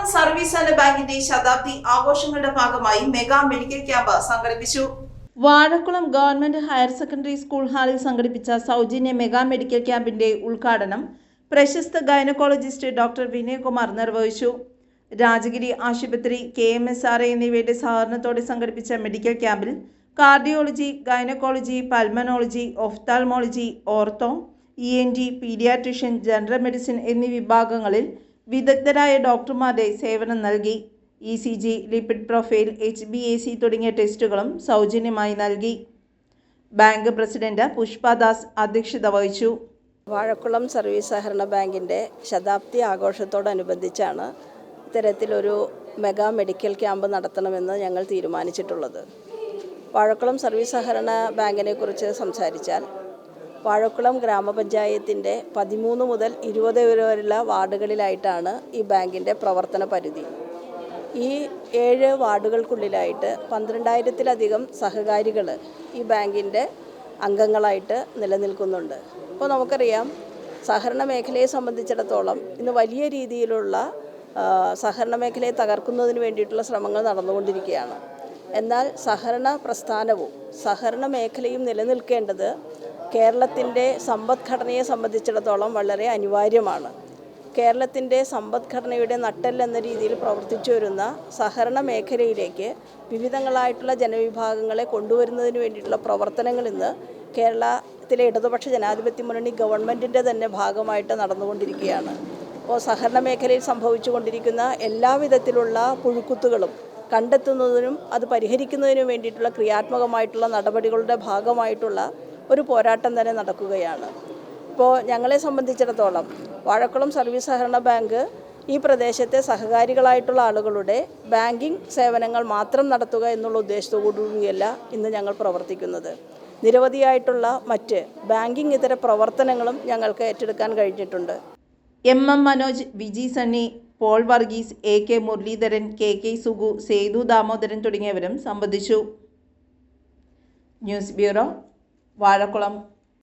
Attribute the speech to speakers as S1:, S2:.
S1: Vazhakulam service and ബാങ്കിന്റെ ശതാബ്ദി ആഘോഷങ്ങളുടെ ഭാഗമായി മെഗാ മെഡിക്കൽ ക്യാമ്പ് സംഘടിപ്പിച്ചു. Vazhakulam government higher secondary school ഹാളിൽ സംഘടിപ്പിച്ച സൗജന്യ മെഗാ മെഡിക്കൽ ക്യാമ്പിന്റെ ഉദ്ഘാടനം പ്രശസ്ത ഗൈനക്കോളജിസ്റ്റ് ഡോക്ടർ വിനയകുമാർ നിർവഹിച്ചു. രാജഗിരി ആശുപത്രി കെ എം എസ് ആർ എന്നിവയുടെ സഹകരണത്തോടെ സംഘടിപ്പിച്ച മെഡിക്കൽ ക്യാമ്പിൽ cardiology gynaecology pulmonology ophthalmology ortho E N T paediatrician general medicine എന്നീ വിഭാഗങ്ങളിൽ വിദഗ്ധരായ ഡോക്ടർമാരുടെ സേവനം നൽകി. E C G lipid profile H B A C തുടങ്ങിയ ടെസ്റ്റുകളും സൗജന്യമായി നൽകി. ബാങ്ക് പ്രസിഡന്റ് പുഷ്പദാസ് അധ്യക്ഷത വഹിച്ചു.
S2: വാഴക്കുളം സർവീസ് സഹകരണ ബാങ്കിന്റെ ശതാബ്ദി ആഘോഷത്തോടനുബന്ധിച്ചാണ് ഇത്തരത്തിലൊരു മെഗാ മെഡിക്കൽ ക്യാമ്പ് നടത്തണമെന്ന് ഞങ്ങൾ തീരുമാനിച്ചിട്ടുള്ളത്. വാഴക്കുളം സർവീസ് സഹകരണ ബാങ്കിനെ കുറിച്ച് സംസാരിച്ചാൽ വാഴക്കുളം ഗ്രാമപഞ്ചായത്തിന്റെ പതിമൂന്ന് മുതൽ ഇരുപത് വരെയുള്ള വാർഡുകളിലായിട്ടാണ് ഈ ബാങ്കിന്റെ പ്രവർത്തന പരിധി. ഈ ഏഴ് വാർഡുകൾക്കുള്ളിലായിട്ട് പന്ത്രണ്ടായിരത്തിലധികം സഹകാരികൾ ഈ ബാങ്കിന്റെ അംഗങ്ങളായിട്ട് നിലനിൽക്കുന്നുണ്ട്. അപ്പോൾ നമുക്കറിയാം സഹകരണ മേഖലയെ സംബന്ധിച്ചിടത്തോളം ഇന്ന് വലിയ രീതിയിലുള്ള സഹകരണ മേഖലയെ തകർക്കുന്നതിന് വേണ്ടിയിട്ടുള്ള ശ്രമങ്ങൾ നടന്നുകൊണ്ടിരിക്കുകയാണ്. എന്നാൽ സഹകരണ പ്രസ്ഥാനവും സഹകരണ മേഖലയും നിലനിൽക്കേണ്ടത് കേരളത്തിന്റെ സമ്പദ്ഘടനയെ സംബന്ധിച്ചിടത്തോളം വളരെ അനിവാര്യമാണ്. കേരളത്തിന്റെ സമ്പദ്ഘടനയുടെ നട്ടെല്ലെന്ന രീതിയിൽ പ്രവർത്തിച്ചു വരുന്ന സഹകരണ മേഖലയിലേക്ക് വിവിധങ്ങളായിട്ടുള്ള ജനവിഭാഗങ്ങളെ കൊണ്ടുവരുന്നതിന് വേണ്ടിയിട്ടുള്ള പ്രവർത്തനങ്ങൾ ഇന്ന് കേരളത്തിലെ ഇടതുപക്ഷ ജനാധിപത്യ മുന്നണി ഗവൺമെന്റിന്റെ തന്നെ ഭാഗമായിട്ട് നടന്നുകൊണ്ടിരിക്കുകയാണ്. അപ്പോൾ സഹകരണ മേഖലയിൽ സംഭവിച്ചുകൊണ്ടിരിക്കുന്ന എല്ലാവിധത്തിലുള്ള പുഴുക്കുത്തുകളും കണ്ടെത്തുന്നതിനും അത് പരിഹരിക്കുന്നതിനും വേണ്ടിയിട്ടുള്ള ക്രിയാത്മകമായിട്ടുള്ള നടപടികളുടെ ഭാഗമായിട്ടുള്ള ഒരു പോരാട്ടം തന്നെ നടക്കുകയാണ്. ഇപ്പോൾ ഞങ്ങളെ സംബന്ധിച്ചിടത്തോളം വാഴക്കുളം സർവീസ് സഹകരണ ബാങ്ക് ഈ പ്രദേശത്തെ സഹകാരികളായിട്ടുള്ള ആളുകളുടെ ബാങ്കിങ് സേവനങ്ങൾ മാത്രം നടത്തുക എന്നുള്ള ഉദ്ദേശത്തോടുകൂടിയല്ല ഇന്ന് ഞങ്ങൾ പ്രവർത്തിക്കുന്നത്. നിരവധിയായിട്ടുള്ള മറ്റ് ബാങ്കിങ് ഇതര പ്രവർത്തനങ്ങളും ഞങ്ങൾക്ക് ഏറ്റെടുക്കാൻ കഴിഞ്ഞിട്ടുണ്ട്.
S1: M M Manoj Viji Sunny Paul Varghese A K Muraleedharan K K Sugu Sethu Damodaran തുടങ്ങിയവരും സംബന്ധിച്ചു. News bureau Vazhakulam